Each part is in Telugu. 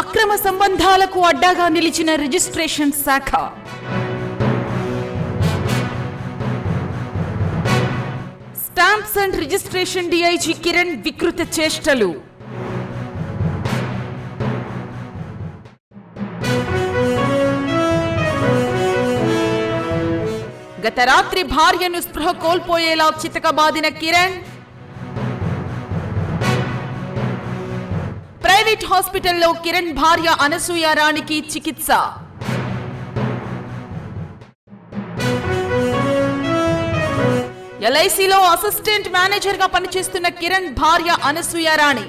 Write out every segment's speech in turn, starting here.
అక్రమ సంబంధాలకు అడ్డాగా నిలిచిన రిజిస్ట్రేషన్ శాఖ. Stamps and registration DIG Kiran వికృత చేష్టలు. గత రాత్రి భార్యను స్పృహ కోల్పోయేలా చితకబాదిన కిరణ్ ప్రైవేట్ హాస్పిటల్లో కిరణ్ భార్య అనసూయ రాణికి చికిత్స. ఎల్ఐసిలో అసిస్టెంట్ మేనేజర్గా పనిచేస్తున్న కిరణ్ భార్య అనసూయ రాణి.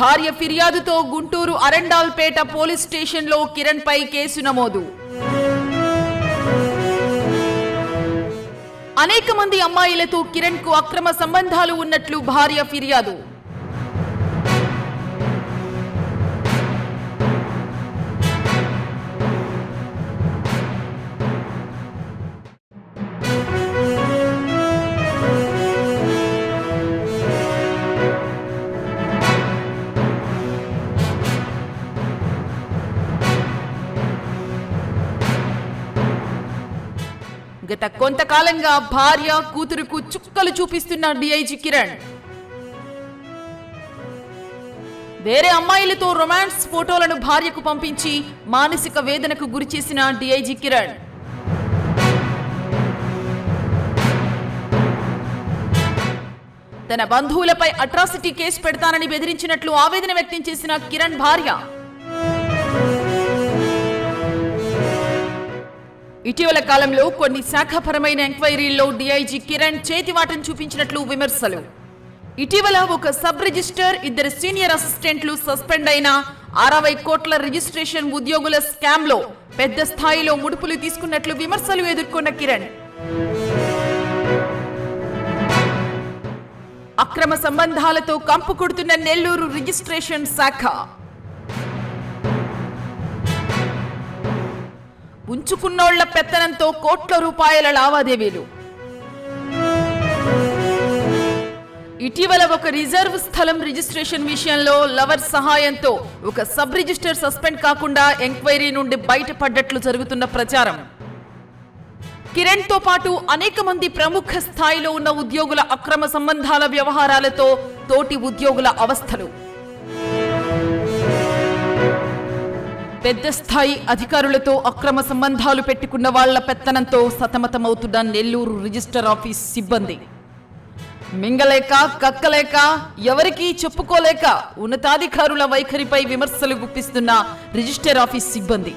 భార్య ఫిర్యాదుతో గుంటూరు అరండాల్పేట పోలీస్ స్టేషన్లో కిరణ్ పై కేసు నమోదు. అనేక మంది అమ్మాయిలతో కిరణ్కు అక్రమ సంబంధాలు ఉన్నట్లు భార్య ఫిర్యాదు. గత కొంతకాలంగా భార్య కూతురుకు చుక్కలు చూపిస్తున్న డిఐజీ కిరణ్. వేరే అమ్మాయిలతో రొమాన్స్ ఫోటోలను భార్యకు పంపించి మానసిక వేదనకు గురి చేసిన డిఐజీ కిరణ్. తన బంధువులపై అట్రాసిటీ కేసు పెడతానని బెదిరించినట్లు ఆవేదన వ్యక్తం చేసిన కిరణ్ భార్య. ఇటీవల కాలంలో కొన్ని శాఖాపరమైన ఎంక్వైరీల్లో డిఐజీ కిరణ్ చేతివాటం చూపించినట్లు విమర్శలు. ఇటీవల ఒక సబ్ రిజిస్టర్ ఇద్దరు సీనియర్ అసిస్టెంట్లు సస్పెండ్ అయిన అరవై కోట్ల రిజిస్ట్రేషన్ ఉద్యోగుల స్కామ్లో పెద్ద స్థాయిలో ముడుపులు తీసుకున్నట్లు విమర్శలు ఎదుర్కొన్న కిరణ్. అక్రమ సంబంధాలతో కంపు కొడుతున్న నెల్లూరు రిజిస్ట్రేషన్ శాఖ. ఉంచుకున్నోళ్ళ పెత్తనంతో కోట్ల రూపాయల లావాదేవీలు. ఇటీవల ఒక రిజర్వ్ స్థలం రిజిస్ట్రేషన్ విషయంలో లవర్ సహాయంతో ఒక సబ్ రిజిస్టర్ సస్పెండ్ కాకుండా ఎంక్వైరీ నుండి బయటపడ్డట్లు జరుగుతున్న ప్రచారం. కిరణ్తో పాటు అనేక మంది ప్రముఖ స్థాయిలో ఉన్న ఉద్యోగుల అక్రమ సంబంధాల వ్యవహారాలతో తోటి ఉద్యోగుల అవస్థలు. పెద్ద స్థాయి అధికారులతో అక్రమ సంబంధాలు పెట్టుకున్న వాళ్ళ పెత్తనంతో సతమతమవుతున్న నెల్లూరు రిజిస్టర్ ఆఫీస్ సిబ్బంది. మింగలేక కక్కలేక ఎవరికీ చెప్పుకోలేక ఉన్నతాధికారుల వైఖరిపై విమర్శలు గుప్పిస్తున్న రిజిస్టర్ ఆఫీస్ సిబ్బంది.